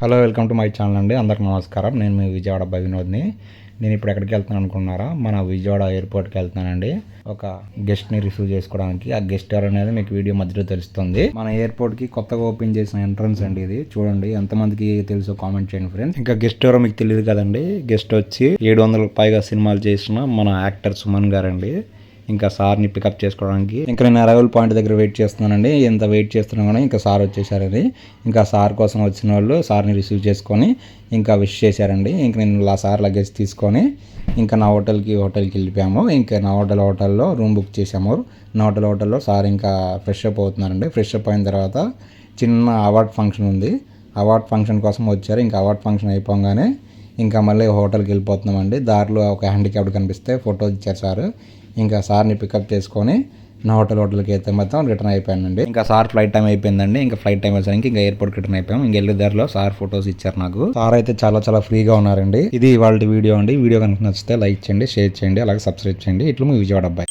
Hello welcome to my channel అండి. అందరికి నమస్కారం. నేను మీ విజయవాడ అబ్బాయి వినోద్ని. నేను ఇప్పుడు ఎక్కడికి వెళ్తున్నాను అనుకున్నారా మన విజయవాడ ఎయిర్పోర్ట్కి వెళ్తున్నానండి. ఒక గెస్ట్ని రిసీవ్ చేసుకోవడానికి. ఆ గెస్ట్ ఎవరు అనేది మీకు వీడియో మధ్యలో తెలుస్తుంది. మన ఎయిర్పోర్ట్కి కొత్తగా ఓపెన్ చేసిన ఎంట్రన్స్ అండి ఇది. చూడండి ఎంతమందికి తెలుసో కామెంట్ చేయండి ఫ్రెండ్స్. ఇంకా గెస్ట్ ఎవరో మీకు తెలియదు కదండి. గెస్ట్ వచ్చి ఏడు వందలకు పైగా సినిమాలు చేసిన మన యాక్టర్ సుమన్ గారండి. ఇంకా సార్ని పికప్ చేసుకోవడానికి. ఇంకా నేను అరైవల్ పాయింట్ దగ్గర వెయిట్ చేస్తున్నానండి. ఎంత వెయిట్ చేస్తున్నా కూడా ఇంకా సార్ వచ్చేసారండి ఇంకా సార్ కోసం వచ్చిన వాళ్ళు సార్ని రిసీవ్ చేసుకొని ఇంకా విష్ చేశారండి. ఇంకా నేను ఆ సార్ లగేజ్ తీసుకొని ఇంకా నా హోటల్కి హోటల్కి వెళ్ళిపోయాము. ఇంకా నా హోటల్ హోటల్లో రూమ్ బుక్ చేసాము నా హోటల్ హోటల్లో సార్ ఇంకా ఫ్రెష్ అప్ అవుతున్నారండి. ఫ్రెష్ అప్ అయిన తర్వాత చిన్న అవార్డ్ ఫంక్షన్ ఉంది. అవార్డ్ ఫంక్షన్ కోసం వచ్చారు. ఇంకా అవార్డ్ ఫంక్షన్ అయిపోగానే ఇంకా మళ్ళీ హోటల్కి వెళ్ళిపోతున్నామండి. దారిలో ఒక హ్యాండిక్యాప్డ్ కనిపిస్తే ఫోటో ఇచ్చారు సార్. ఇంకా సార్ని పికప్ చేసుకొని నా హోటల్ హోటల్కి అయితే మొత్తం రిటర్న్ అయిపోయానండి. ఇంకా సార్ ఫ్లైట్ టైం అయిపోయిందండి. ఇంకా ఫ్లైట్ టైం వచ్చేసరికి ఇంకా ఎయిర్పోర్ట్ రిటర్న్ అయిపోయాం. ఇంకా వెళ్ళే దారిలో సార్ ఫొటోస్ ఇచ్చారు నాకు. సార్ అయితే చాలా చాలా ఫ్రీగా ఉన్నారండి. ఇది వాళ్ళ వీడియో అండి. వీడియో కనుక నచ్చితే లైక్ చేయండి షేర్ చేయండి అలాగే సబ్స్క్రైబ్ చేయండి. ఇట్లు మీ విజయవాడ అబ్బాయి.